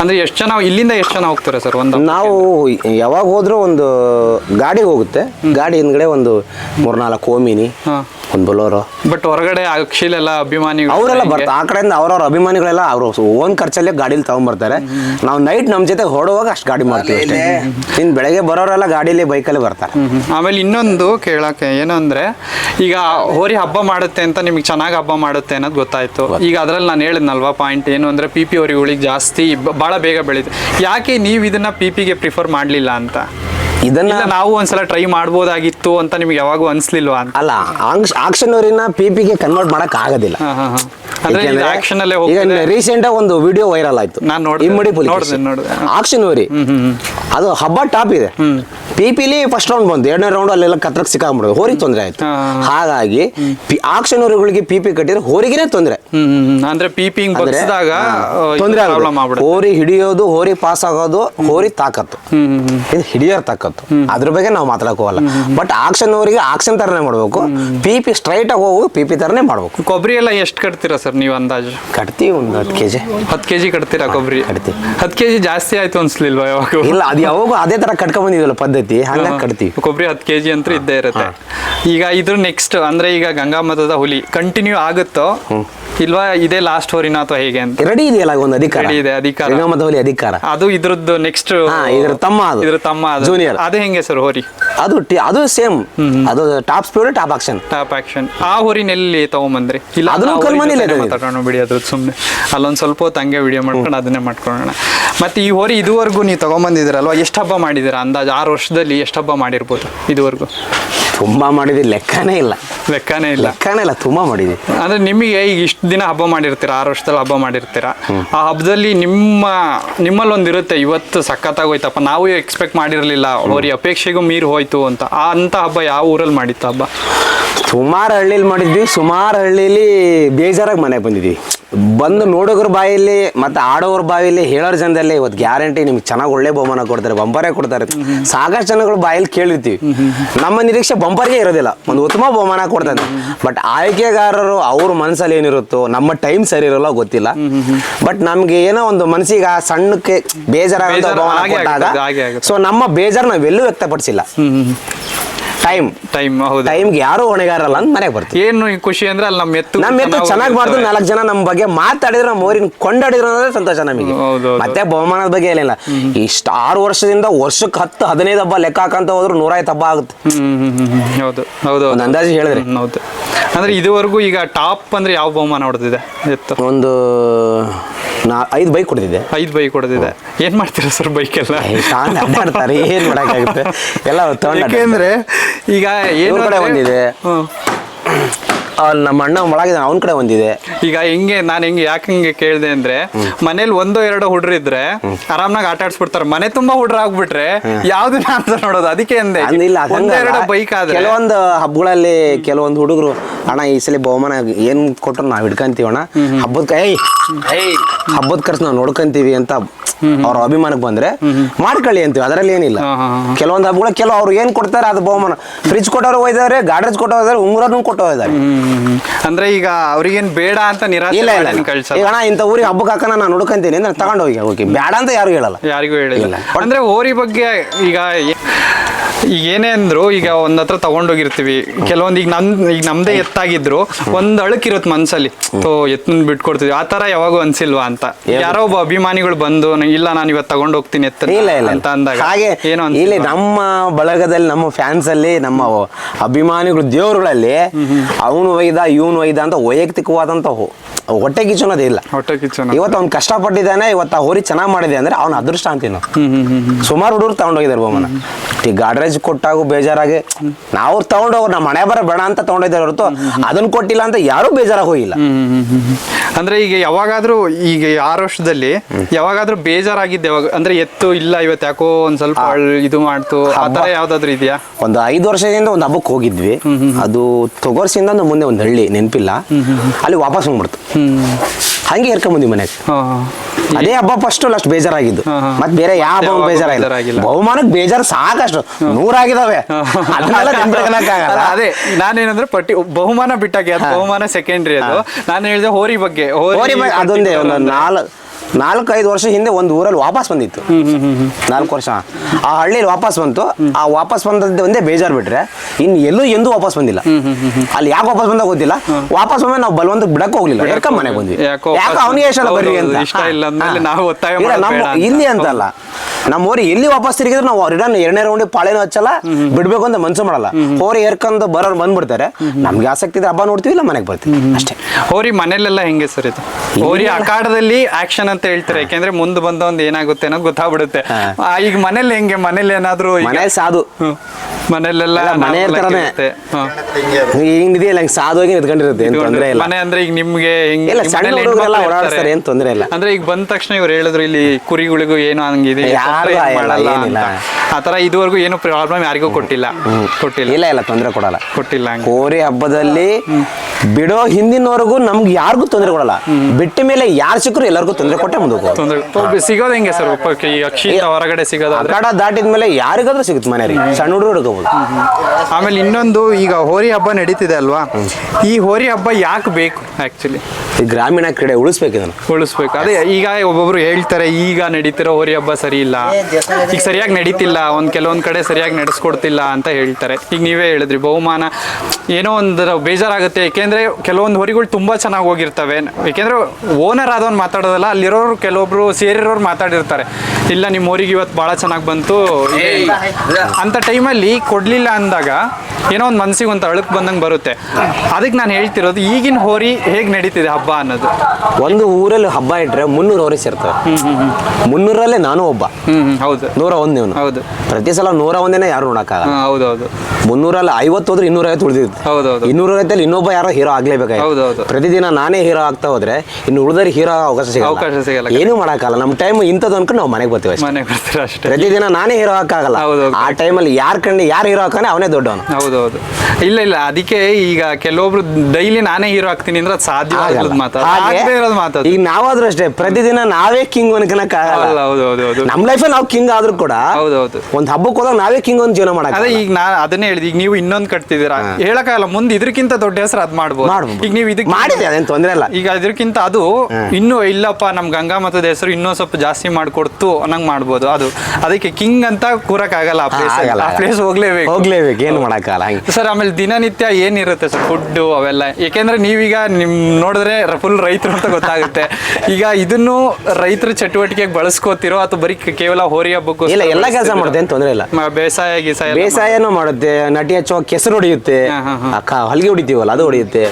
ಅಂದ್ರೆ ಎಷ್ಟು ಜನ ಇಲ್ಲಿಂದ ಎಷ್ಟು ಜನ ಹೋಗ್ತಾರೆ ಸರ್? ಒಂದು ನಾವು ಯಾವಾಗ ಹೋದ್ರೂ ಒಂದು ಗಾಡಿ ಹೋಗುತ್ತೆ. ಗಾಡಿ ಹಿಂದ್ಗಡೆ ಒಂದು ಮೂರ್ನಾಲ್ಕು ಓಮಿನಿ. ಒಂದು ಬೊಲೋರು ಬಟ್ ಹೊರಗಡೆ ಅಕ್ಷಿಲೆಲ್ಲ ಅಭಿಮಾನಿ ಅವರೆಲ್ಲ ಬರ್ತಾರೆ ಆ ಕಡೆಯಿಂದ ಅವ್ರವ್ರ ಅಭಿಮಾನಿಗಳೆಲ್ಲ ಅವ್ರ ಓನ್ ಖರ್ಚಲ್ಲೇ ಗಾಡಿಲಿ ತಗೊಂಡ್ಬರ್ತಾರೆ ನಾವು ನೈಟ್ ನಮ್ಮ ಜೊತೆ ಹೊಡುವಾಗ ಅಷ್ಟು ಗಾಡಿ ಮಾಡ್ತೀವಿ ಅಷ್ಟೇ. ಇನ್ನು ಬೆಳಗ್ಗೆ ಬರೋರೆಲ್ಲ ಗಾಡೀಲಿ ಬೈಕಲ್ಲಿ ಬರ್ತಾರೆ. ಆಮೇಲೆ ಇನ್ನೊಂದು ಕೇಳಕ್ಕೆ ಏನು ಅಂದ್ರೆ ಈಗ ಹೋರಿ ಹಬ್ಬ ಮಾಡುತ್ತೆ ಅಂತ ನಿಮಗೆ ಚೆನ್ನಾಗಿ ಹಬ್ಬ ಮಾಡುತ್ತೆ ಅನ್ನೋದು ಗೊತ್ತಾಯ್ತು. ಈಗ ಅದ್ರಲ್ಲಿ ನಾನು ಹೇಳಿದ್ನಲ್ವ ಪಾಯಿಂಟ್ ಏನು ಅಂದ್ರೆ ಪಿ ಪಿ ಹೋರಿಗಳಿಗೆ ಜಾಸ್ತಿ ಬ- ಬಹಳ ಬೇಗ ಬೆಳೀತು. ಯಾಕೆ ನೀವು ಇದನ್ನ ಪಿ ಪಿಗೆ ಪ್ರಿಫರ್ ಮಾಡಲಿಲ್ಲ ಅಂತ? ಇದನ್ನ ನಾವು ಒಂದ್ಸಲ ಟ್ರೈ ಮಾಡ್ಬೋದಾಗಿತ್ತು ಅಂತ ನಿಮ್ಗೆ ಯಾವಾಗೂ ಅನ್ಸ್ಲಿಲ್ವಾ? ಅಂತ ಅಲ್ಲ ಆಕ್ಷನ್ ಅವರಿನ ಪಿ ಪಿಗೆ ಕನ್ವರ್ಟ್ ಮಾಡಕ್ ಆಗೋದಿಲ್ಲ. ಅಂದ್ರೆ ಇದು ಅಲ್ಲೇ ಈಗ ಹೋಗ್ತದೆ. ರೀಸೆಂಟ್ ಒಂದು ವಿಡಿಯೋ ವೈರಲ್ ಆಯ್ತು. ನಾನ್ ನೋಡ್ದೆ. ಇಮ್ಮಡಿ ನೋಡ್ದೆ, ನೋಡ್ದೆ. ಆಕ್ಷನ್ ಅವರಿ. ಅದು ಹಬ್ಬ ಟಾಪ್ ಇದೆ. ಪಿ ಪಿಲಿ ಫಸ್ಟ್ ರೌಂಡ್ ಬಂತು. ಎರಡನೇ ರೌಂಡ್ ಅಲ್ಲೆಲ್ಲ ಕತ್ರಕ್ ಸಿಕ್ಕಾಕ್ಬಿಡೋದು ಹೋರಿಗೆ ತೊಂದರೆ ಆಯ್ತು. ಹಾಗಾಗಿ ಆಕ್ಷನ್ ಪಿ ಪಿ ಕಟ್ಟಿದ್ರೆ ಹೋರಿಗೆನೆ ತೊಂದರೆ. ಅಂದ್ರೆ ಪಿ ಪಿ ತೊಂದ್ರೆ ಹೋರಿ ಹಿಡಿಯೋದು ಹೋರಿ ಪಾಸ್ ಆಗೋದು ಹೋರಿ ತಾಕತ್ತು. ಇದು ಹಿಡಿಯೋರ್ ತಾಕತ್ತು. ಅದ್ರ ಬಗ್ಗೆ ನಾವು ಮಾತಾಡಕ್ ಹೋಗಲ್ಲ. ಬಟ್ ಆಕ್ಷನ್ ಅವರಿಗೆ ಆಕ್ಷನ್ ತರನೇ ಮಾಡ್ಬೇಕು. ಪಿ ಪಿ ಸ್ಟ್ರೈಟ್ ಆಗಿ ಹೋಗು ಪಿ ಪಿ ತರನೇ ಮಾಡ್ಬೇಕು. ಕೊಬ್ಬರಿ ಎಲ್ಲ ಎಷ್ಟು ಕಟ್ತೀರಾ ಸರ್ ನೀವು ಅಂದಾಜು? ಕಟ್ತೀವಿ ಒಂದು ಹತ್ತು ಕೆಜಿ. ಹತ್ತು ಕೆಜಿ ಕಟ್ತೀರಾ ಕೊಬ್ಬರಿ ಕಟ್ತೀವಿ. ಹತ್ತು ಕೆಜಿ ಜಾಸ್ತಿ ಆಯ್ತು ಅನ್ಸ್ಲಿಲ್ವಾ ಯಾವಾಗ ಇಲ್ಲ ಅದು ಯಾವಾಗ ಅದೇ ತರ ಕಟ್ಕೊಂಡ್ ಬಂದಿದ್ವಲ್ಲ ಪದ್ಧತಿ. ಹಂಗಾಗಿ ಕಟ್ತೀವಿ. ಕೊಬ್ಬರಿ ಹತ್ತು ಕೆಜಿ ಅಂತ ಇದ್ದೇ ಇರುತ್ತೆ. ಈಗ ಇದ್ರ ನೆಕ್ಸ್ಟ್ ಅಂದ್ರೆ ಈಗ ಗಂಗಾ ಮತದ ಹುಲಿ ಕಂಟಿನ್ಯೂ ಆಗುತ್ತೋ ಇಲ್ವಾ ಇದೇ ಲಾಸ್ಟ್ ಹೋರಿನ ಅಥವಾ ಹೇಗೆ ಅಂತ? ರೆಡಿ ಇದೆಯಲ್ಲ ಒಂದು ಅಧಿಕಾರ? ಇದೆ, ಅಧಿಕಾರ. ಶ್ರೀರಾಮದವಲ್ಲಿ ಅಧಿಕಾರ. ಅದು ಇದ್ರದ್ದು ನೆಕ್ಸ್ಟ್ ಇದ್ರ ತಮ್ಮ ಅದು. ಇದ್ರ ತಮ್ಮ ಅದು. ಜೂನಿಯರ್ ಅದೇ ಹೆಂಗೆ ಸರ್ ಹೋರಿ? ಅದು ಅದು ಸೇಮ್ ಅದು top speed top action top action ಆ ಹೋರಿನ ಎಲ್ಲಿ ತಗೊಂಬಂದ್ರಿ? ಇಲ್ಲ ಅದನ್ನು ತಂದಿದ್ದು. ಮಾತಾಡೋಣ ಬಿಡಿ ಅದ್ರದ್ದು ಸುಮ್ಮನೆ ಅಲ್ಲೊಂದು ಸ್ವಲ್ಪ ಹೊತ್ತು ಹಂಗೆ ವಿಡಿಯೋ ಮಾಡ್ಕೊಂಡು ಅದನ್ನೇ ಮಾಡ್ಕೊಳ್ಳೋಣ. ಮತ್ತೆ ಈ ಹೋರಿ ಇದುವರೆಗೂ ನೀವು ತಗೊಂಬಂದಿದ್ದೀರಲ್ವಾ? ಎಷ್ಟು ಹಬ್ಬ ಮಾಡಿದ್ದೀರಾ? ಅಂದಾಜು ಆರು ವರ್ಷದಲ್ಲಿ ಎಷ್ಟು ಹಬ್ಬ ಮಾಡಿರ್ಬೋದು ಇದುವರೆಗೂ? ತುಂಬಾ ಮಾಡಿದ್ವಿ ಲೆಕ್ಕನೇ ಇಲ್ಲ. ಲೆಕ್ಕನೇ ಇಲ್ಲ. ಲೆಕ್ಕನೇ ಇಲ್ಲ. ತುಂಬಾ ಮಾಡಿದ್ವಿ ಅಂದ್ರೆ ನಿಮಗೆ ಈಗ ಇಷ್ಟು ದಿನ ಹಬ್ಬ ಮಾಡಿರ್ತೀರಾ? ಆರು ವರ್ಷದಲ್ಲಿ ಹಬ್ಬ ಮಾಡಿರ್ತೀರಾ? ಆ ಹಬ್ಬದಲ್ಲಿ ನಿಮ್ಮ ನಿಮ್ಮಲ್ಲಿ ಒಂದು ಇರುತ್ತೆ ಇವತ್ತು ಸಖತ್ತಾಗೋಯ್ತಪ್ಪ. ನಾವು ಎಕ್ಸ್ಪೆಕ್ಟ್ ಮಾಡಿರಲಿಲ್ಲ. ಅವ್ರಿಗೆ ಅಪೇಕ್ಷೆಗೂ ಮೀರಿ ಹೋಯ್ತು ಅಂತ. ಆ ಅಂತ ಹಬ್ಬ ಯಾವ ಊರಲ್ಲಿ ಮಾಡಿತ್ತು ಹಬ್ಬ? ಸುಮಾರು ಹಳ್ಳಿಲಿ ಮಾಡಿದ್ವಿ. ಸುಮಾರು ಹಳ್ಳಿಲಿ ಬೇಜಾರಾಗಿ ಮನೆಗೆ ಬಂದಿದ್ವಿ. ಬಂದು ನೋಡೋಗ್ರ ಬಾಯಲ್ಲಿ ಮತ್ತೆ ಆಡೋರ ಬಾಯಲ್ಲಿ ಹೇಳೋರ್ ಜನದಲ್ಲಿ ಇವತ್ತು ಗ್ಯಾರಂಟಿ ನಿಮ್ಗೆ ಚೆನ್ನಾಗಿ ಒಳ್ಳೆ ಬಹುಮಾನ ಕೊಡ್ತಾರೆ ಬಂಪರೇ ಕೊಡ್ತಾರೆ. ಸಾಕಷ್ಟು ಜನಗಳು ಬಾಯಲ್ಲಿ ಕೇಳಿರ್ತೀವಿ. ನಮ್ಮ ನಿರೀಕ್ಷೆ ಬಂಪರ್ಗೆ ಇರೋದಿಲ್ಲ. ಒಂದು ಉತ್ತಮ ಬಹುಮಾನ ಕೊಡ್ತಾರೆ ಬಟ್ ಆಯ್ಕೆಗಾರರು ಅವ್ರ ಮನಸ್ಸಲ್ಲಿ ಏನಿರುತ್ತೋ ನಮ್ಮ ಟೈಮ್ ಸರಿ ಇರೋಲ್ಲ ಗೊತ್ತಿಲ್ಲ. ಬಟ್ ನಮ್ಗೆ ಏನೋ ಒಂದು ಮನಸ್ಸಿಗೆ ಆ ಸಣ್ಣಕ್ಕೆ ಬೇಜಾರಾಗ ಸೊ ನಮ್ಮ ಬೇಜಾರು ನಾವೆಲ್ಲೂ ವ್ಯಕ್ತಪಡಿಸಿಲ್ಲ. ಟೈಮ್ ಟೈಮ್ ಹೌದು. ಟೈಮ್ಗೆ ಯಾರು ಹೊಣೆಗಾರಲ್ಲ ಅಂತ ಮನೆಗೆ ಬರ್ತೀವಿ. ಏನು ಈ ಖುಷಿ ಅಂದ್ರೆ ಅಲ್ಲಿ ನಮ್ಮ ಎತ್ತು ನಮ್ಮ ಎತ್ತು ಚೆನ್ನಾಗಿ ಬಾರ್ದು ನಾಲ್ಕು ಜನ ನಮ್ಮ ಬಗ್ಗೆ ಮಾತಾಡಿದ್ರೆ ನಮ್ಮ ಊರಿನ ಕೊಂಡಾಡಿದ್ರು ಅಂದ್ರೆ ಸಂತೋಷ ನಮಗೆ. ಮತ್ತೆ ಬಹುಮಾನದ ಬಗ್ಗೆ ಏನಿಲ್ಲ. ಇಷ್ಟ ಆರು ವರ್ಷದಿಂದ ವರ್ಷಕ್ಕೆ ಹತ್ತು ಹದಿನೈದು ಹಬ್ಬ ಲೆಕ್ಕ ಹಾಕಂತ ಹೋದ್ರು ನೂರೈದು ಹಬ್ಬ ಆಗುತ್ತೆ. ಹೌದು ಹೌದು ಒಂದು ಅಂದಾಜು ಹೇಳಿದ್ರೆ. ಹೌದು. ಅಂದ್ರೆ ಇದುವರೆಗೂ ಈಗ ಟಾಪ್ ಅಂದ್ರೆ ಯಾವ ಬಹುಮಾನ ಹೊಡೆದಿದೆ ಎತ್ತು? ಒಂದು ನಾ ಐದು ಬೈಕ್ ಹೊಡೆದಿದೆ. ಐದು ಬೈಕ್ ಹೊಡೆದಿದೆ. ಏನ್ ಮಾಡ್ತೀರಾ ಸರ್ ಬೈಕ್ ಎಲ್ಲ? ಏನು ಏನ್ ಮಾಡಕ್ಕಾಗುತ್ತೆ? ಎಲ್ಲ ತಗೊಂಡ್ ಯಾಕೆಂದ್ರೆ ಈಗ ಏನು ಕಡೆ ಬಂದಿದೆ ಒಂದಿದೆ. ಅಲ್ಲಿ ನಮ್ಮ ಅಣ್ಣ ಒಳಗಿದ್ದಾನೆ ಅವನ ಕಡೆ ಒಂದಿದೆ. ಈಗ ಹಿಂಗೆ ನಾನು ಹಿಂಗೆ ಯಾಕೆ ಹಿಂಗೆ ಕೇಳಿದೆ ಅಂದ್ರೆ ಮನೇಲಿ ಒಂದೋ ಎರಡೋ ಹುಡ್ರು ಇದ್ರೆ ಆರಾಮ್ನಾಗ ಆಟ ಆಡ್ಸ್ಬಿಡ್ತಾರೆ. ಮನೆ ತುಂಬಾ ಹುಡ್ರ ಆಗ್ಬಿಟ್ರೆ ಯಾವ್ದನ್ನ ಅಂತ ನೋಡೋದು? ಅದಕ್ಕೆ ಅಂದೆ ಒಂದೆರಡು ಬೈಕ್ ಆದ್ರೆ. ಕೆಲವೊಂದು ಹಬ್ಬಗಳಲ್ಲಿ ಕೆಲವೊಂದು ಹುಡುಗರು ಅಣ್ಣ ಈ ಸಲ ಬಹುಮಾನ ಏನ್ ಕೊಟ್ರು ನಾವ್ ಹಿಡ್ಕಂತೀವಿ ಅಣ್ಣ? ಹಬ್ಬದ ಕೈ ಹಬ್ಬದ ಖರ್ಚು ನಾವು ನೋಡ್ಕೊಂತೀವಿ ಅಂತ ಅವ್ರ ಅಭಿಮಾನಕ್ಕೆ ಬಂದ್ರೆ ಮಾಡ್ಕೊಳ್ಳಿ ಅಂತೀವಿ ಅದರಲ್ಲಿ ಏನಿಲ್ಲ. ಕೆಲವೊಂದು ಹಬ್ಬಗಳ ಕೆಲವು ಅವ್ರು ಏನ್ ಕೊಡ್ತಾರೆ ಅದು ಬಹುಮಾನ. ಫ್ರಿಜ್ ಕೊಟ್ಟವ್ರು ಹೋಯ್ದಾರೆ ಗಾಡ್ರೇಜ್ ಕೊಟ್ಟ ಹೋಯ್ದಾರೆ ಉಂಗುರನು ಕೊಟ್ಟು ಹೋಯ್ದಾರೆ ಹ್ಮ್. ಅಂದ್ರೆ ಈಗ ಅವ್ರಿಗೇನ್ ಬೇಡ ಅಂತ ನಿರಾಶೆ ಇಲ್ಲ ಇಲ್ಲ ಈಗ ಅಣ್ಣ ಇಂಥ ಊರಿಗೆ ಹಬ್ಬಕ್ಕೆ ಹಾಕೋಣ ನಾನು ಹುಡುಕಂತೀನಿ ಅಂದ್ರೆ ತಗೊಂಡು ಹೋಗಿ. ಓಕೆ ಬೇಡ ಅಂತ ಯಾರು ಹೇಳಲ್ಲ. ಯಾರಿಗೂ ಹೇಳಿಲ್ಲ. ಅಂದ್ರೆ ಓರಿ ಬಗ್ಗೆ ಈಗ ಈಗ ಏನೇ ಅಂದ್ರು ಈಗ ಒಂದ್ ಹತ್ರ ತಗೊಂಡೋಗಿರ್ತೀವಿ. ಕೆಲವೊಂದು ಈಗ ನಮ್ ಈಗ ನಮ್ದೇ ಎತ್ತಾಗಿದ್ರು ಒಂದ್ ಅಳಕ್ ಇರುತ್ತೆ ಮನ್ಸಲ್ಲಿ. ತೋ ಎತ್ತನ್ ಬಿಟ್ಕೊಡ್ತೀವಿ ಆ ತರ ಯಾವಾಗೂ ಅನ್ಸಿಲ್ವಾ ಅಂತ. ಯಾರೋ ಒಬ್ಬ ಅಭಿಮಾನಿಗಳು ಬಂದು "ನ- ಇಲ್ಲ ನಾನು ಇವತ್ ತಗೊಂಡ್ ಹೋಗ್ತೀನಿ ಎತ್ತ ಇಲ್ಲ ಇಲ್ಲ. ಅಂತ ಅಂದಾಗ ಹಾಗೆ ಏನೋ ಇಲ್ಲಿ ನಮ್ಮ ಬಳಗದಲ್ಲಿ ನಮ್ಮ ಫ್ಯಾನ್ಸ್ ಅಲ್ಲಿ ನಮ್ಮ ಅಭಿಮಾನಿಗಳು ದೇವರುಗಳಲ್ಲಿ ಅವನು ಒಯ್ದ ಇವನು ಒಯ್ದ ಅಂತ ವೈಯಕ್ತಿಕವಾದಂತ ಹೊ- ಹೊಟ್ಟೆ ಕಿಚ್ಚೋನದೇ ಇಲ್ಲ. ಹೊಟ್ಟೆ ಕಿಚ್ಚನ ಇವತ್ತು ಅವ್ನು ಕಷ್ಟಪಟ್ಟಿದ್ದಾನೆ ಇವತ್ತು ಆ ಹೋರಿ ಚೆನ್ನಾಗಿ ಮಾಡಿದೆ ಅಂದ್ರೆ ಅವ್ನ ಅದೃಷ್ಟ ಅಂತೀನಿ. ನಾವು ಸುಮಾರು ಹುಡುಗರು ತಗೊಂಡೋಗಿದ್ದಾರೆ ಬೊಮ್ಮನ ಈ ಗಾಡ್ರೇಜ್ ಕೊಟ್ಟಾಗೂ ಬೇಜಾರಾಗಿ. ನಾವು ತಗೊಂಡೋಗ ನಮ್ಮ ಮನೆ ಬರ ಬೇಡ ಅಂತ ತಗೊಂಡಿದ್ದಾರೆ ಹೊರತು ಅದನ್ನ ಕೊಟ್ಟಿಲ್ಲ ಅಂತ ಯಾರು ಬೇಜಾರಾಗಿ ಹೋಗಿಲ್ಲ. ಅಂದ್ರೆ ಈಗ ಯಾವಾಗಾದ್ರೂ ಈಗ ಆರು ವರ್ಷದಲ್ಲಿ ಯಾವಾಗಾದ್ರೂ ಬೇಜಾರಾಗಿದ್ದೆ ಯಾವಾಗ ಅಂದ್ರೆ ಎತ್ತು ಇಲ್ಲ ಇವತ್ತು ಯಾಕೋ ಒಂದ್ ಸ್ವಲ್ಪ ಇದು ಮಾಡ್ತು ಆತರ ತರ ಯಾವ್ದಾದ್ರು ಇದೆಯಾ? ಒಂದು ಐದು ವರ್ಷದಿಂದ ಒಂದು ಹಬ್ಬಕ್ಕೆ ಹೋಗಿದ್ವಿ. ಅದು ತೊಗರ್ಸಿಂದ ಮುಂದೆ ಒಂದು ಹಳ್ಳಿ ನೆನಪಿಲ್ಲ. ಅಲ್ಲಿ ವಾಪಸ್ ಬಂದ್ಬಿಡ್ತು. ಹಂಗೆ ಎರ್ಕೊಂಬಂದ್ವಿ ಮನೆಗೆ. ಹಾ, ಹಾ. ಅದೇ ಹಬ್ಬ ಫಸ್ಟ್ ಲಾಸ್ಟ್ ಬೇಜಾರಾಗಿದ್ದು. ಮತ್ತೆ ಬೇರೆ ಯಾವ ಹಬ್ಬ ಬೇಜಾರಾಗಿಲ್ಲ. ಬಹುಮಾನಕ್ ಬಹುಮಾನಕ್ಕೆ ಬೇಜಾರು ಸಾಕಷ್ಟು. ನೂರಾಗಿದಾವೆ. ಅದೇ ನಾನೇನಂದ್ರೆ ಪಟ್ಟಿ ಬಹುಮಾನ ಬಿಟ್ಟಾಗೆ ಅದು ಬಹುಮಾನ ಸೆಕೆಂಡ್ರಿ ಅದು. ನಾನು ಹೇಳಿದೆ ಹೋರಿ ಬಗ್ಗೆ ಹೋರಿ ಅದೊಂದೇ ಒಂದು ನಾಲ್ಕು ನಾಲ್ಕು ಐದು ವರ್ಷ ಹಿಂದೆ ಒಂದು ಊರಲ್ಲಿ ವಾಪಸ್ ಬಂದಿತ್ತು. ನಾಲ್ಕು ವರ್ಷ. ಆ ಹಳ್ಳಿಯಲ್ಲಿ ವಾಪಸ್ ಬಂತು. ಆ ವಾಪಸ್ ಬಂದದ್ದು ಒಂದೇ ಬೇಜಾರು ಬಿಟ್ರೆ ಇನ್ನು ಎಲ್ಲೂ ಎಂದೂ ವಾಪಸ್ ಬಂದಿಲ್ಲ. ಅಲ್ಲಿ ಯಾಕೆ ವಾಪಸ್ ಬಂದ ಗೊತ್ತಿಲ್ಲ. ವಾಪಸ್ ಬಂದ್ರೆ ನಾವು ಬಲವಂತ ಬಿಡಕ್ಕೆ ಹೋಗ್ಲಿಲ್ಲ. ಯಾಕೆ ಮನೆಗೆ ಬಂದ್ವಿ? ಯಾಕೆ ಅವನಿಗೆ ಬರ್ರಿ ಅಂತ. ಇಲ್ಲಿ ಅಂತಲ್ಲ. ನಮ್ಮ ಊರಿ ಎಲ್ಲಿ ವಾಪಸ್ ತಿರುಗಿದ್ರೆ ನಾವು ರಿಟರ್ನ್ ಎರಡನೇ ರೌಂಡ್ ಪಾಳೆನೂ ಹಚ್ಚಲ್ಲ ಬಿಡ್ಬೇಕು ಅಂತ ಮನ್ಸು ಮಾಡಲ್ಲ. ಹೋರಿ ಏರ್ಕೊಂಡು ಬರೋರು ಬಂದ್ಬಿಡ್ತಾರೆ. ನಮ್ಗೆ ಆಸಕ್ತಿ ಇದ್ರೆ ಹಬ್ಬ ನೋಡ್ತೀವಿ ಇಲ್ಲ ಮನೆಗೆ ಬರ್ತೀವಿ. ಅಷ್ಟೇ. ಹೋರಿ ಮನೇಲೆಲ್ಲ ಹೆಂಗೆ ಸರ್ ಇದು? ಹೋರಿ ಅಖಾಡದಲ್ಲಿ ಆಕ್ಷನ್ ಅಂತ ಹೇಳ್ತಾರೆ? ಯಾಕೆಂದ್ರೆ ಮುಂದೆ ಬಂದ ಒಂದು ಏನಾಗುತ್ತೆ ಅನ್ನೋದು ಗೊತ್ತಾಗ್ಬಿಡುತ್ತೆ. ಆ, ಈಗ ಮನೇಲಿ ಹೆಂಗೆ? ಮನೇಲಿ ಏನಾದ್ರೂ ಈಗ- ಮನೆ ಸಾಧು. ಎಲ್ಲ ಮನೆ ತರನೇ. ಹಿಂಗಿದೆಯಲ್ಲ ಹಿಂಗೆ ಸಾಧುವಾಗಿ ನಿಂತ್ಕೊಂಡಿರುತ್ತೆ ಏನು ತೊಂದರೆ ಇಲ್ಲ. ಮನೆ ಅಂದ್ರೆ ಈಗ ನಿಮ್ಗೆ ಹೆಂಗ್ ಇಲ್ಲ, ಸಣ್ಣ ಹುಡುಗರೆಲ್ಲ ಓಡಾಡ್ತಾರೆ. ಏನ್ ತೊಂದ್ರೆ ಇಲ್ಲ. ಅಂದ್ರೆ ಈಗ ಬಂದ ತಕ್ಷಣ ಇವ್ರು ಹೇಳಿದ್ರು ಇಲ್ಲಿ ಕುರಿಗಳಿಗೂ ಏನೋ ಹಂಗಿದೆ ಯಾರು ಮಾಡಲ್ಲ. ಅಂತ. ಆ ತರ ಇದುವರೆಗೂ ಏನು ಪ್ರಾಬ್ಲಮ್ ಯಾರಿಗೂ ಕೊಟ್ಟಿಲ್ಲ. ಕೊಟ್ಟಿಲ್ಲ. ಇಲ್ಲ ಇಲ್ಲ ತೊಂದರೆ ಕೊಡಲ್ಲ. ಕೊಟ್ಟಿಲ್ಲ ಕೋರಿ ಹಬ್ಬದಲ್ಲಿ ಬಿಡೋ ಹಿಂದಿನವರೆಗೂ ನಮ್ಗೆ ಯಾರಿಗೂ ತೊಂದರೆ ಕೊಡಲ್ಲ. ಬಿಟ್ಟ ಮೇಲೆ ಯಾರು ಸಿಕ್ಕರು ಎಲ್ಲರಿಗೂ ತೊಂದರೆ ಕೊಟ್ಟೆ ಮುಂದಕ್ಕೆ ಸಿಗೋದ ತೊಂದ್ರೆ ಸಿಗೋದು ಹೆಂಗೆ ಸರ್? ಅಕ್ಷಿಯಿಂದ ಹೊರಗಡೆ ಸಿಗೋದಾದ್ರೆ? ಕಡ ದಾಟಿದ ಮೇಲೆ ಯಾರಿಗಾದ್ರೂ ಸಿಗುತ್ತೆ ಮನೆಯವ್ರಿಗೆ ಸಣ್ಣ ಹುಡುಗರು ಆಮೇಲೆ ಇನ್ನೊಂದು ಈಗ ಹೋರಿ ಹಬ್ಬ ನಡೀತಿದೆ ಅಲ್ವಾ? ಈ ಹೋರಿ ಹಬ್ಬ ಯಾಕೆ ಬೇಕು ಆಕ್ಚುಲಿ ಈ ಗ್ರಾಮೀಣ ಕ್ರೀಡೆ ಉಳಿಸ್ಬೇಕು ಇದನ್ನು. ಉಳಿಸ್ಬೇಕು. ಅದೇ ಈಗ ಒಬ್ಬೊಬ್ರು ಹೇಳ್ತಾರೆ ಈಗ ನಡೀತಿರೋ ಹೋರಿ ಹಬ್ಬ ಸರಿ ಇಲ್ಲ. ಈಗ ಸರಿಯಾಗಿ ನಡೀತಿಲ್ಲ ಒಂದ್ ಕೆಲವೊಂದ್ ಕಡೆ ಸರಿಯಾಗಿ ನಡೆಸ್ಕೊಡ್ತಿಲ್ಲ ಅಂತ ಹೇಳ್ತಾರೆ. ಈಗ ನೀವೇ ಹೇಳಿದ್ರಿ ಬಹುಮಾನ ಏನೋ ಒಂದು ಬೇಜಾರಾಗುತ್ತೆ. ಯಾಕೆಂದ್ರೆ ಕೆಲವೊಂದು ಹೊರಿಗಳು ತುಂಬಾ ಚೆನ್ನಾಗಿ ಹೋಗಿರ್ತವೆ. ಯಾಕೆಂದ್ರೆ ಓನರ್ ಆದವನ್ ಮಾತಾಡೋದಲ್ಲ ಅಲ್ಲಿರೋರು ಕೆಲವೊಬ್ರು ಸೇರಿರೋರು ಮಾತಾಡಿರ್ತಾರೆ. ಇಲ್ಲ ನಿಮ್ಮ ಊರಿಗೆ ಇವತ್ತು ಭಾಳ ಚೆನ್ನಾಗಿ ಬಂತು. ಅಂತ. ಇಲ್ಲ. ಅಂತ ಟೈಮಲ್ಲಿ ಕೊಡ್ಲಿಲ್ಲ ಅಂದಾಗ ಏನೋ ಒಂದು ಮನಸ್ಸಿಗೆ ಒಂದು ಅಳಕ್ ಬಂದಂಗೆ ಬರುತ್ತೆ. ಅದಕ್ಕೆ ನಾನು ಹೇಳ್ತಿರೋದು ಈಗಿನ ಹೋರಿ ಹೇಗೆ ನಡೀತಿದೆ ಹಬ್ಬ? ಅನ್ನೋದು. ಒಂದು ಊರಲ್ಲಿ ಹಬ್ಬ ಇಟ್ರೆ ಮುನ್ನೂರು ಅವರೇ ಸೇರ್ತವೆ ಮುನ್ನೂರಲ್ಲೇ ನಾನು ಒಬ್ಬ. ಹೌದು. ನೂರ ಒಂದು ಹೌದು. ಪ್ರತಿ ಸಲ ನೂರ ಒಂದೇನೆ ಯಾರು ನೋಡಕ್ಕಾಗಲ್ಲ ಹೌದು ಹೌದು. ಮುನ್ನೂರಲ್ಲಿ ಐವತ್ತು ಹೋದ್ರೆ ಇನ್ನೂರ ಐವತ್ತು ಉಳಿದಿತ್ತು ಹೌದು ಹೌದು ಇನ್ನೂರ ಐವತ್ತಲ್ಲಿ ಇನ್ನೊಬ್ಬ ಯಾರೋ ಹೀರೋ ಆಗ್ಲೇಬೇಕಾಗಿ ಹೌದು, ಹೌದು. ಪ್ರತಿದಿನ ನಾನೇ ಹೀರೋ ಆಗ್ತಾ ಹೋದ್ರೆ ಇನ್ನು ಉಳಿದ್ರೆ ಹೀರೋ ಅವಕಾಶ ಅವಕಾಶ ಸಿಗಲ್ಲ. ಸಿಗಲ್ಲ ಏನು ಮಾಡಕ್ಕಾಗಲ್ಲ. ನಮ್ಮ ಟೈಮ್ ಇಂಥದ್ದು ಅನ್ಕೊಂಡು ನಾವು ಮನೆಗೆ ಬರ್ತೀವಿ ಅಷ್ಟೇ. ಮನೆ ಬರ್ತೀರಾ ಅಷ್ಟೇ? ಪ್ರತಿದಿನ ನಾನೇ ಹೀರೋ ಹಾಕಾಗಲ್ಲ ಹೌದು, ಹೌದು. ಆ ಟೈಮಲ್ಲಿ ಯಾರ ಕಂಡು ಯಾರು ಹೀರೋ ಹಾಕಾನೆ ಅವನೇ ದೊಡ್ಡವನು. ಹೌದೌದು ಇಲ್ಲ ಇಲ್ಲ. ಅದಕ್ಕೆ ಈಗ ಕೆಲವೊಬ್ರು ಡೈಲಿ ನಾನೇ ಹೀರೋ ಆಗ್ತೀನಿ ಅಂದ್ರೆ ಸಾಧ್ಯ ಆಗಲ್ಲ ಇರೋದು ಮಾತು ಈಗ ನಾವಾದ್ರೂ ಅಷ್ಟೇ ಪ್ರತಿದಿನ ನಾವೇ ಕಿಂಗ್ ಅನ್ಕನಕ್ ಅಲ್ಲ. ಹೌದು ಹೌದು ಹೌದು ನಮ್ಮ ಲೈಫಲ್ಲಿ ನಾವು ಕಿಂಗ್ ಆದ್ರೂ ಕೂಡ ಹೌದೌದು ಒಂದ್ ಹಬ್ಬಕ್ಕೆ ಹೋದಾಗ ನಾವೇ ಕಿಂಗ್ ಒಂದ್ ಜೀವನ ಮಾಡಕ್ ಅದೇ ಈಗ ನಾ ಅದನ್ನೇ ಹೇಳಿದ್ ಈಗ ನೀವು ಇನ್ನೊಂದ್ ಕಟ್ತಿದ್ದೀರಾ? ಹೇಳಕಾಗಲ್ಲ ಮುಂದೆ ಇದಕ್ಕಿಂತ ದೊಡ್ಡ ಹೆಸರು ಅದ್ ಮಾಡ್ಬೋದು. ಈಗ ನೀವು ಇದಕ್ಕೆ ಮಾಡಿದೆ ಅದೇನ್ ತೊಂದ್ರೆ ಇಲ್ಲ. ಈಗ ಇದಕ್ಕಿಂತ ಅದು ಇನ್ನೂ ಇಲ್ಲಪ್ಪ ನಮ್ ಗಂಗಾ ಮತದ ಹೆಸರು ಇನ್ನೂ ಸ್ವಲ್ಪ ಜಾಸ್ತಿ ಮಾಡ್ಕೊಡ್ತು ಅನ್ನಂಗ್ ಮಾಡ್ಬೋದು. ಅದು ಅದಕ್ಕೆ ಕಿಂಗ್ ಅಂತ ಕೂರಕ್ ಆಗಲ್ಲ ಆ ಪ್ಲೇಸ್ ಆಗಲ್ಲ, ಆ ಆಗಲ್ಲ. ಪ್ಲೇಸ್ ಹೋಗ್ಲೇಬೇಕು. ಹೋಗ್ಲೇಬೇಕು ಏನು ಮಾಡಕ್ಕಾಗಲ್ಲ ಸರ್ ಆಮೇಲೆ ದಿನನಿತ್ಯ ಏನಿರುತ್ತೆ ಸರ್ ಫುಡ್ ಅವೆಲ್ಲ? ಯಾಕೆಂದ್ರೆ ನೀವೀಗ ನಿಮ್ ನೋಡಿದ್ರೆ ಫುಲ್ ರೈತರು ಅಂತ ಗೊತ್ತಾಗುತ್ತೆ. ಈಗ ಇದನ್ನು ರೈತರ ಚಟುವಟಿಕೆಗೆ ಬಳಸ್ಕೋತಿರೋ ಅಥವಾ ಬರೀ ಕೇವಲ ಹೋರಿ ಹಬ್ಬಕ್ಕೂ ಇಲ್ಲ ಎಲ್ಲ ಕೆಲಸ ಮಾಡುತ್ತೆ ಏನು ತೊಂದ್ರೆ ಇಲ್ಲ. ಬೇಸಾಯ ಗೀಸಾಯ ಬೇಸಾಯನು ಮಾಡುತ್ತೆ ನಟಿ ಹಚ್ಚೋ ಕೆಸರು ಹೊಡೆಯುತ್ತೆ. ಹಲ್ಗೆ ಹೊಡಿತೀವಲ್ಲ ಅದು ಹೊಡೆಯುತ್ತೆ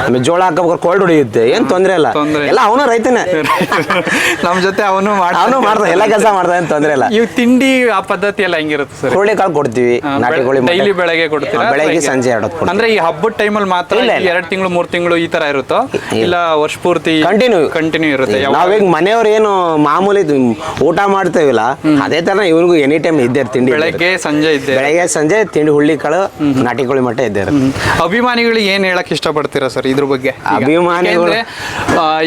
ಆಮೇಲೆ ಜೋಳ ಹಾಕಬೇಕಾದ್ರೆ ಕೋಲ್ಡ್ ಹೊಡೆಯುತ್ತೆ ಏನ್ ತೊಂದರೆ ಇಲ್ಲ. ತೊಂದ್ರೆ. ಎಲ್ಲ ಅವನು ರೈತನೇ. ನಮ್ ಜೊತೆ ಅವನು ಅವನು ಮಾಡ್ತಾನೆ ಎಲ್ಲ ಕೆಲಸ ಮಾಡ್ತಾನೆ ಏನ್ ತೊಂದ್ರೆ ಇಲ್ಲ. ಇವ್ ತಿಂಡಿ ಆ ಪದ್ಧತಿ ಎಲ್ಲ ಹೆಂಗಿರುತ್ತೆ ಸರ್? ಕೋಳಿ ಕಾಳು ಕೊಡ್ತೀವಿ ನಾಟಿ ಕೋಳಿ ಡೈಲಿ ಬೆಳಗ್ಗೆ ಕೊಡ್ತೀರಾ ಹಾ, ಬೆಳಗ್ಗೆ ಸಂಜೆ ಎರಡು ಅಂದ್ರೆ ಈ ಹಬ್ಬದ ಟೈಮಲ್ಲಿ ಮಾತ್ರ. ಎರಡ್ ತಿಂಗಳು ಮೂರ್ ತಿಂಗಳು ಈ ತರ ಇರುತ್ತೋ? ಇಲ್ಲ ವರ್ಷ ಪೂರ್ತಿ ಕಂಟಿನ್ಯೂ ಕಂಟಿನ್ಯೂ ಇರುತ್ತೆ ನಾವೀಗ ಮನೆಯವ್ರು ಏನು ಮಾಮೂಲಿ ಊಟ ಮಾಡ್ತೇವಿಲ್ಲ ಅದೇ ತರ ಇವ್ರಿಗೂ ಎನಿ ಟೈಮ್ ಇದ್ದೇ ತಿಂಡಿ ಬೆಳಗ್ಗೆ ಸಂಜೆ ಇದ್ದೆ ಬೆಳಗ್ಗೆ ಸಂಜೆ ತಿಂಡಿ ಹುಳ್ಳಿ ಕಾಳು ನಾಟಿ ಕೋಳಿ ಮಠ ಇದ್ದೇ ಅಭಿಮಾನಿಗಳು ಅಭಿಮಾನಿಗಳಿಗೆ ಏನ್ ಹೇಳಕ್ ಇಷ್ಟಪಡ್ತೀರಾ ಸರ್ ಇದ್ರ ಬಗ್ಗೆ? ಅಭಿಮಾನಿಗಳು-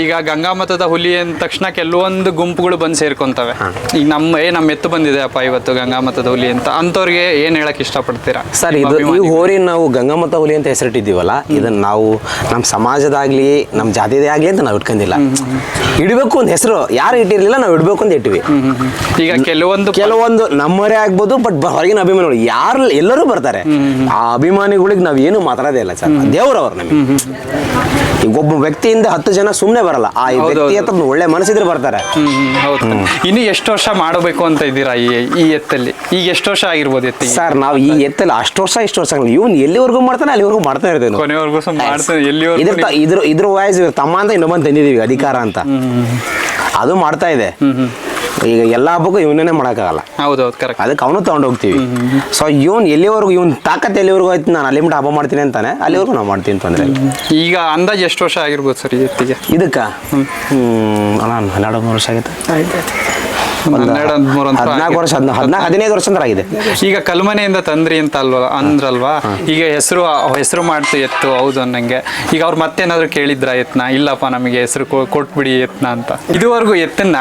ಈಗ ಗಂಗಾ ಮತದ ಹುಲಿ ಅಂದ ತಕ್ಷಣ ಕೆಲವೊಂದು ಗುಂಪುಗಳು ಬಂದು ಸೇರ್ಕೊಂತವೆ. ಈಗ ನಮ್ಮ ಏ ನಮ್ಮ ಎತ್ತು ಬಂದಿದೆ ಅಪ್ಪ ಇವತ್ತು ಗಂಗಾ ಮತದ ಹುಲಿ ಅಂತ. ಅಂತವ್ರಿಗೆ ಏನ್ ಹೇಳಕ್ ಇಷ್ಟಪಡ್ತೀರಾ? ಸರ್ ಇದು ಈ ಹೋರಿ ನಾವು ಗಂಗಮತ ಹುಲಿ ಅಂತ ಹೆಸರಿಟ್ಟಿದ್ದೀವಲ್ಲ ಇದನ್ನ ನಾವು ನಮ್ಮ ಸಮಾಜದಾಗ್ಲಿ ನಮ್ಮ ಜಾತಿದೇ ಆಗ್ಲಿ ಅಂತ ನಾವು ಇಟ್ಕೊಂಡಿಲ್ಲ. ಇಡಬೇಕು ಒಂದು ಹೆಸರು ಯಾರು ಇಟ್ಟಿರ್ಲಿಲ್ಲ ನಾವು ಇಡಬೇಕು ಅಂತ ಇಟ್ವಿ ಈಗ ಕೆಲವೊಂದು ಕೆಲವೊಂದು ನಮ್ಮರೇ ಆಗ್ಬೋದು ಬಟ್ ಹೊರಗಿನ ಅಭಿಮಾನಿಗಳು ಯಾರು ಎಲ್ಲರೂ ಬರ್ತಾರೆ. ಆ ಅಭಿಮಾನಿಗಳಿಗೆ ನಾವು ಏನು ಮಾತಾಡೋದೇ ಇಲ್ಲ ಸರ್. ದೇವ್ರವ್ರು ನಮಗೆ. ಈಗ ಒಬ್ಬ ವ್ಯಕ್ತಿಯಿಂದ ಹತ್ತು ಜನ ಸುಮ್ಮನೆ ಬರಲ್ಲ. ಆ ವ್ಯಕ್ತಿ ಹತ್ರ ಒಳ್ಳೆ ಮನಸ್ಸಿದ್ರೆ ಬರ್ತಾರೆ. ಹೌದು. ಇನ್ನು ಎಷ್ಟು ವರ್ಷ ಮಾಡಬೇಕು ಅಂತ ಇದ್ದೀರಾ ಈ ಈ ಎತ್ತಲ್ಲಿ? ಈಗ ಎಷ್ಟು ವರ್ಷ ಆಗಿರ್ಬೋದು ಎತ್ತಿ ಸರ್ ನಾವು ಈ ಎತ್ತಲ್ಲಿ ಅಷ್ಟು ವರ್ಷ ಇಷ್ಟು ವರ್ಷ ಇವನು ಎಲ್ಲಿವರೆಗೂ ಮಾಡ್ತಾನೆ ಅಲ್ಲಿವರೆಗೂ ಮಾಡ್ತಾ ಇರ್ತೇನೆ ಕೊನೆವರೆಗೂ ಮಾಡ್ತಾನೆ ಇದ್ರ ಇದ್ರ ಇದ್ರ ವಾಯ್ಸ್ ತಮ್ಮ ಅಂತ ಇನ್ನೊಮ್ಮೆ ತಂದಿದೀವಿ ಅಧಿಕಾರ ಅಂತ. ಅದು ಮಾಡ್ತಾ ಇದೆ. ಈಗ ಎಲ್ಲ ಹಬ್ಬಕ್ಕೂ ಇವನೇ ಮಾಡೋಕ್ಕಾಗಲ್ಲ. ಹೌದು ಕರೆಕ್ಟ್ ಅದಕ್ಕೆ ಅವನು ತಗೊಂಡು ಹೋಗ್ತೀವಿ. ಸೊ ಇವನ್ ಎಲ್ಲಿವರೆಗೂ ಇವನ್ ತಾಕತ್ ಎಲ್ಲಿವರೆಗೂ ಆಯ್ತು ನಾನು ಅಲ್ಲಿ ಮಟ್ಟ ಹಬ್ಬ ಮಾಡ್ತೀನಿ ಅಂತಾನೆ ಅಲ್ಲಿವರೆಗೂ ನಾವು ಮಾಡ್ತೀನಿ ತೊಂದರೆ ಇಲ್ಲ. ಈಗ ಅಂದಾಜ್ ಎಷ್ಟು ವರ್ಷ ಆಗಿರ್ಬೋದು ಸರ್ ಈ ಎತ್ತಿಗೆ ಇದಕ್ಕ? ಹ್ಮ್. ಅಣ್ಣ ಹನ್ನೆರಡು ಮೂರು ವರ್ಷ ಆಗೈತೆ. ಹದಿನಾಲ್ಕು ವರ್ಷ ಹದಿನಾ ಹದಿನಾಲ್ಕು ಹದಿನೈದು ವರ್ಷ ಆಗಿದೆ. ಈಗ ಕಲ್ಮನೆಯಿಂದ ತಂದ್ರಿ ಅಂತ ಅಲ್ವಾ ಅಂದ್ರಲ್ವಾ ಈಗ ಹೆಸರು ಹೆಸರು ಮಾಡ್ತು ಎತ್ತು ಹೌದು ಅನ್ನಂಗೆ. ಈಗ ಅವ್ರು ಮತ್ತೇನಾದ್ರು ಕೇಳಿದ್ರ ಎತ್ನ? ಇಲ್ಲಪ್ಪ ನಮಗೆ ಹೆಸರು ಕೊಟ್ಬಿಡಿ ಎತ್ನ ಅಂತ. ಇದುವರೆಗೂ ಎತ್ತನ್ನ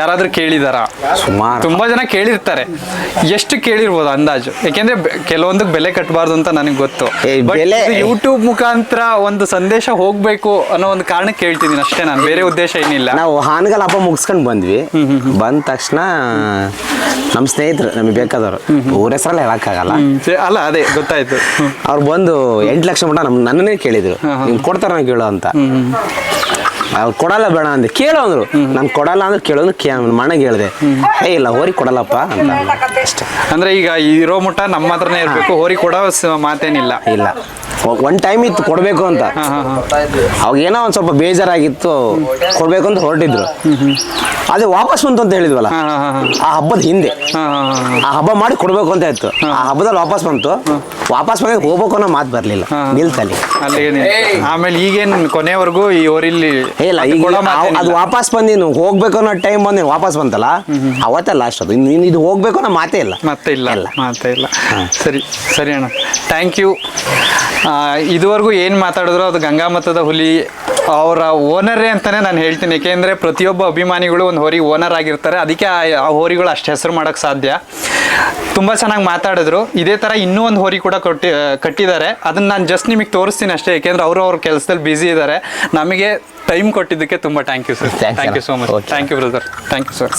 ಯಾರಾದ್ರೂ ಕೇಳಿದಾರ? ಸುಮಾರು. ತುಂಬಾ ಜನ ಕೇಳಿರ್ತಾರೆ. ಎಷ್ಟು ಕೇಳಿರ್ಬೋದು ಅಂದಾಜು? ಯಾಕೆಂದ್ರೆ ಕೆಲವೊಂದು ಕೆಲವೊಂದಕ್ಕೆ ಬೆಲೆ ಕಟ್ಟಬಾರ್ದು ಅಂತ ನನಗೆ ಗೊತ್ತು. ಯೂಟ್ಯೂಬ್ ಮುಖಾಂತರ ಒಂದು ಸಂದೇಶ ಹೋಗ್ಬೇಕು ಅನ್ನೋ ಒಂದು ಕಾರಣಕ್ಕೆ ಕೇಳ್ತಿದ್ದೀನಿ ಅಷ್ಟೇ ನಾನು. ಬೇರೆ ಉದ್ದೇಶ ಏನಿಲ್ಲ. ನಾವು ಹಾನಗಲ್ ಹಬ್ಬ ಮುಗಿಸ್ಕೊಂಡು ಬಂದ್ವಿ. ಬಂದ ತಕ್ಷಣ ನಮ್ಮ ಸ್ನೇಹಿತರು ನಮಗೆ ಬೇಕಾದವರು. ಊರ ಹೆಸರಲ್ಲಿ ಹೇಳಕ್ಕಾಗಲ್ಲ. ಅಲ್ಲ ಅದೇ ಗೊತ್ತಾಯ್ತು. ಹ್ಮ್. ಅವ್ರು ಬಂದು ಎಂಟು ಲಕ್ಷ ಮಟ್ಟ ನಮ್ ನನ್ನನ್ನೇ ಕೇಳಿದ್ರು. ನಿಮ್ ಕೊಡ್ತಾರ ಕೇಳು ಅಂತ. ಅವ್ರು ಕೊಡಲ್ಲ ಬೇಡ ಅಂದೆ. ಕೇಳು ಅಂದ್ರು. ನಾನು ಕೊಡಲ್ಲ ಅಂದ್ರೆ ಕೇಳೋದು ಕೇ ಮನೆಗೆ ಹೇಳ್ದೆ. ಏ ಇಲ್ಲ ಹೋರಿ ಕೊಡಲ್ಲಪ್ಪ ಅಂತ. ಅಷ್ಟೇ ಅಂದ್ರೆ ಈಗ ಇರೋ ಮುಟ್ಟ ನಮ್ಮ ಹತ್ರನೇ ಇರಬೇಕು. ಹೋರಿ ಕೊಡೋ ಸ- ಮಾತೇನಿಲ್ಲ. ಇಲ್ಲ. ಒನ್ ಟೈಮ್ ಇತ್ತು ಕೊಡಬೇಕು ಅಂತ. ಅವಾಗ ಏನೋ ಒಂದು ಸ್ವಲ್ಪ ಬೇಜಾರಾಗಿತ್ತು. ಕೊಡ್ಬೇಕು ಅಂತ ಹೊರಟಿದ್ರು. ಅದೇ ವಾಪಸ್ ಬಂತು ಅಂತ ಹೇಳಿದ್ವಲ್ಲ? ಹಾ, ಹಾ, ಹಾ, ಹಾ. ಆ ಹಬ್ಬದ ಹಿಂದೆ. ಹಾ, ಹಾ, ಹಾ, ಹಾ. ಆ ಹಬ್ಬ ಮಾಡಿ ಕೊಡ್ಬೇಕು ಅಂತ ಇತ್ತು. ಆ ಹಬ್ಬದಲ್ಲಿ ವಾಪಸ್ ಬಂತು. ವಾಪಸ್ ಬಂದಾಗ ಹೋಗ್ಬೇಕು ಅನ್ನೋ ಮಾತು ಬರ್ಲಿಲ್ಲ. ಹಾ. ನಿಲ್ತಲ್ಲಿ. ಅಲ್ಲಿಗೆ ನಿಲ್ತು. ಆಮೇಲೆ ಈಗೇನ್ ಕೊನೆವರೆಗೂ ಈ ಹೋರಿಲಿ ಏ ಇಲ್ಲ ಅದು ಈಗ ಅದು ವಾಪಸ್ ಬಂದಿನು ಹೋಗ್ಬೇಕು ಅನ್ನೋ ಟೈಮ್ ಬಂದಿನ ವಾಪಸ್ ಬಂತಲ್ಲ? ಅವತ್ತೇ ಲಾಸ್ಟ್ ಅದು. ಇನ್ನು ಇನ್ನು ಇದು ಹೋಗ್ಬೇಕು ಅನ್ನೋ ಮಾತೇ ಇಲ್ಲ. ಮತ್ತೆ ಇಲ್ಲ ಮಾತೇ ಮತ್ತೆ ಇಲ್ಲ ಸರಿ ಸರಿ ಅಣ್ಣ. ಥ್ಯಾಂಕ್ ಯು ಇದುವರೆಗೂ ಏನು ಮಾತಾಡಿದ್ರು ಅದು ಗಂಗಾ ಮತದ ಹುಲಿ ಅವರ ಓನರೇ ಅಂತಾನೆ ನಾನು ಹೇಳ್ತೀನಿ. ಏಕೆಂದರೆ ಪ್ರತಿಯೊಬ್ಬ ಅಭಿಮಾನಿಗಳು ಒಂದು ಹೋರಿ ಓನರ್ ಆಗಿರ್ತಾರೆ. ಅದಕ್ಕೆ ಆ ಹೋರಿಗಳು ಅಷ್ಟು ಹೆಸರು ಮಾಡೋಕ್ಕೆ ಸಾಧ್ಯ. ತುಂಬ ಚೆನ್ನಾಗಿ ಮಾತಾಡಿದ್ರು. ಇದೇ ಥರ ಇನ್ನೂ ಒಂದು ಹೋರಿ ಕೂಡ ಕೊಟ್ಟಿ ಕಟ್ಟಿದ್ದಾರೆ. ಅದನ್ನು ನಾನು ಜಸ್ಟ್ ನಿಮಗೆ ತೋರಿಸ್ತೀನಿ ಅಷ್ಟೇ. ಏಕೆಂದರೆ ಅವರು ಅವ್ರ ಕೆಲಸದಲ್ಲಿ ಬ್ಯುಸಿ ಇದ್ದಾರೆ ನಮಗೆ ಟೈಮ್ ಕೊಟ್ಟಿದ್ದಕ್ಕೆ ತುಂಬ thank you sir thank you so much thank you brother thank you sir